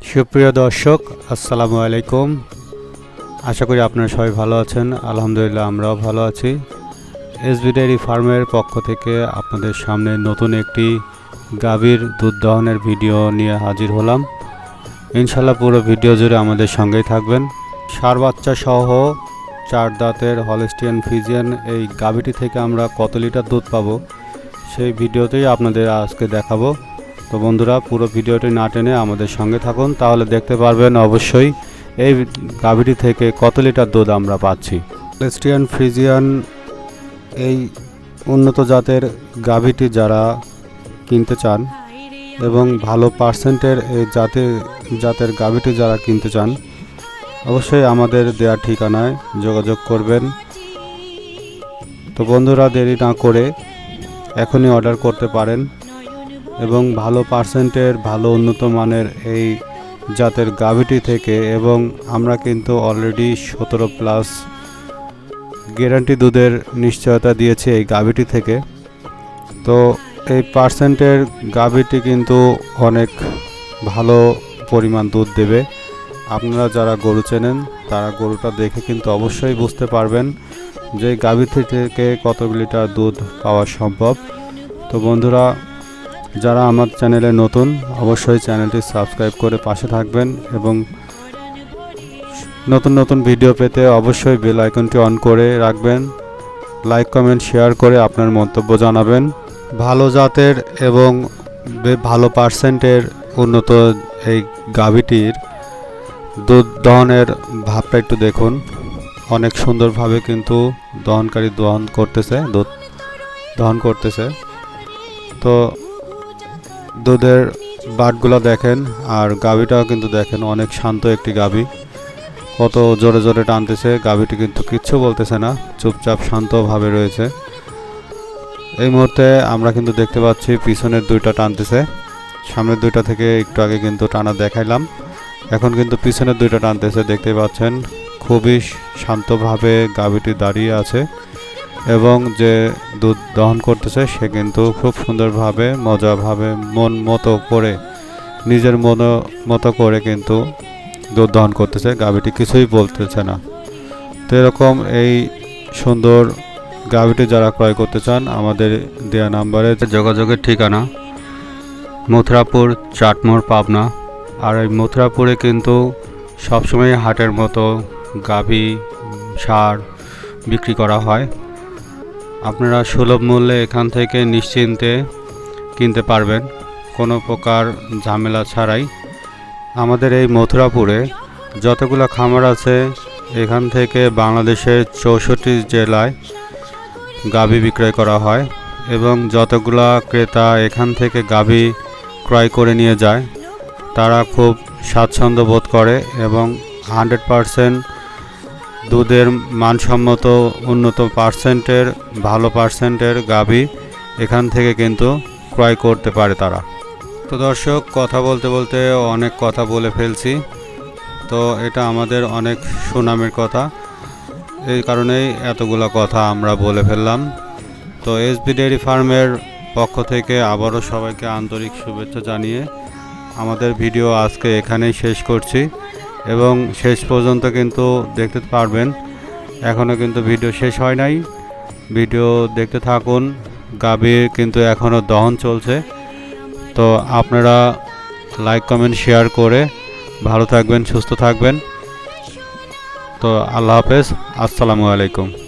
সুপ্রিয় দর্শক, আসসালামু আলাইকুম। আশা করি আপনারা সবাই ভালো আছেন। আলহামদুলিল্লাহ, আমরাও ভালো আছি। এসবি ডেয়ারি ফার্মের পক্ষ থেকে আপনাদের সামনে নতুন একটি গাভীর দুধ দহনের ভিডিও নিয়ে হাজির হলাম। ইনশাল্লাহ পুরো ভিডিও জুড়ে আমাদের সঙ্গেই থাকবেন। সার বাচ্চা সহ চার দাঁতের হলস্টিয়ান ফিজিয়ান এই গাভীটি থেকে আমরা কত লিটার দুধ পাবো সেই ভিডিওতেই আপনাদের আজকে দেখাবো। তো বন্ধুরা, পুরো ভিডিওটি না টেনে আমাদের সঙ্গে থাকুন। তাহলে দেখতে পারবেন অবশ্যই এই গাভীটি থেকে কত লিটার দুধ আমরা পাচ্ছি। লেস্টিয়ান ফ্রিজিয়ান এই উন্নত জাতের গাভীটি যারা কিনতে চান এবং ভালো পার্সেন্টের এই জাতের জাতের গাভীটি যারা কিনতে চান, অবশ্যই আমাদের দেওয়া ঠিকানায় যোগাযোগ করবেন। তো বন্ধুরা, দেরি না করে এখনই অর্ডার করতে পারেন। এবং ভালো পার্সেন্টের, ভালো উন্নত মানের এই জাতের গাভীটি থেকে এবং আমরা কিন্তু অলরেডি সতেরো প্লাস গ্যারান্টি দুধের নিশ্চয়তা দিয়েছি এই গাভীটি থেকে। তো এই পার্সেন্টের গাভীটি কিন্তু অনেক ভালো পরিমাণ দুধ দেবে। আপনারা যারা গরু চেনেন, তারা গরুটা দেখে কিন্তু অবশ্যই বুঝতে পারবেন যে গাভী থেকে কত লিটার দুধ পাওয়া সম্ভব। তো বন্ধুরা যারা আমার চ্যানেলে নতুন, অবশ্যই চ্যানেলটি সাবস্ক্রাইব করে পাশে থাকবেন এবং নতুন নতুন ভিডিও পেতে অবশ্যই বেল আইকনটি অন করে রাখবেন। লাইক, কমেন্ট, শেয়ার করে আপনার মন্তব্য জানাবেন। ভালো জাতের এবং ভালো পার্সেন্টের উন্নত এই গাভীটির দুধ দহনের ভাবটা একটু দেখুন। অনেক সুন্দরভাবে কিন্তু দহনকারী দহন করতেছে, দুধ দহন করতেছে। তো দুধের বাটগুলা দেখেন আর গাভীটাও কিন্তু দেখেন অনেক শান্ত একটি গাভী। কত জোরে জোরে টানতেছে, গাভীটি কিন্তু কিচ্ছু বলতেছে না, চুপচাপ শান্তভাবে রয়েছে। এই মুহূর্তে আমরা কিন্তু দেখতে পাচ্ছি পিছনের দুইটা টানতেছে। সামনের দুইটা থেকে একটু আগে কিন্তু টানা দেখাইলাম। এখন কিন্তু পিছনের দুইটা টানতেছে, দেখতে পাচ্ছেন খুবই শান্তভাবে গাভীটি দাঁড়িয়ে আছে। এবং যে দুধ দহন করতেছে, সে কিন্তু খুব সুন্দরভাবে, মজাভাবে মন মতো করে, নিজের মন মতো করে কিন্তু দুধ দহন করতেছে। গাভীটি কিছুই বলতেছে না। তো এরকম এই সুন্দর গাভীটি যারা ক্রয় করতে চান, আমাদের দেয়া নাম্বারে যোগাযোগের ঠিকানা মথুরাপুর, চাটমোড়, পাবনা। আর এই মথুরাপুরে কিন্তু সবসময় হাটের মতো গাভী, সার বিক্রি করা হয়। আপনারা সুলভ মূল্যে এখান থেকে নিশ্চিন্তে কিনতে পারবেন। কোনো প্রকার ঝামেলা ছাড়াই। আমাদের এই মথুরাপুরে যতগুলো খামার আছে, এখান থেকে বাংলাদেশের চৌষট্টি জেলায় গাভী বিক্রয় করা হয় এবং যতগুলা ক্রেতা এখান থেকে গাভী ক্রয় করে নিয়ে যায়, তারা খুব স্বাচ্ছন্দ্য বোধ করে এবং হান্ড্রেড পারসেন্ট দুধের মানসম্মত উন্নত পার্সেন্টের, ভালো পার্সেন্টের গাভী এখান থেকে কিন্তু ক্রয় করতে পারে তারা। তো দর্শক, কথা বলতে বলতে অনেক কথা বলে ফেলছি। তো এটা আমাদের অনেক সুনামের কথা। এই কারণেই এতগুলো কথা আমরা বলে ফেললাম। তো এসবি ডেয়ারি ফার্মের পক্ষ থেকে আবারও সবাইকে আন্তরিক শুভেচ্ছা জানিয়ে আমাদের ভিডিও আজকে এখানেই শেষ করছি। এবং শেষ পর্যন্ত কিন্তু দেখতে পারবেন। এখনও কিন্তু ভিডিও শেষ হয় নাই। ভিডিও দেখতে থাকুন। গাভীর কিন্তু এখনও দহন চলছে। তো আপনারা লাইক, কমেন্ট, শেয়ার করে ভালো থাকবেন, সুস্থ থাকবেন। তো আল্লাহ হাফেজ। আসসালামু আলাইকুম।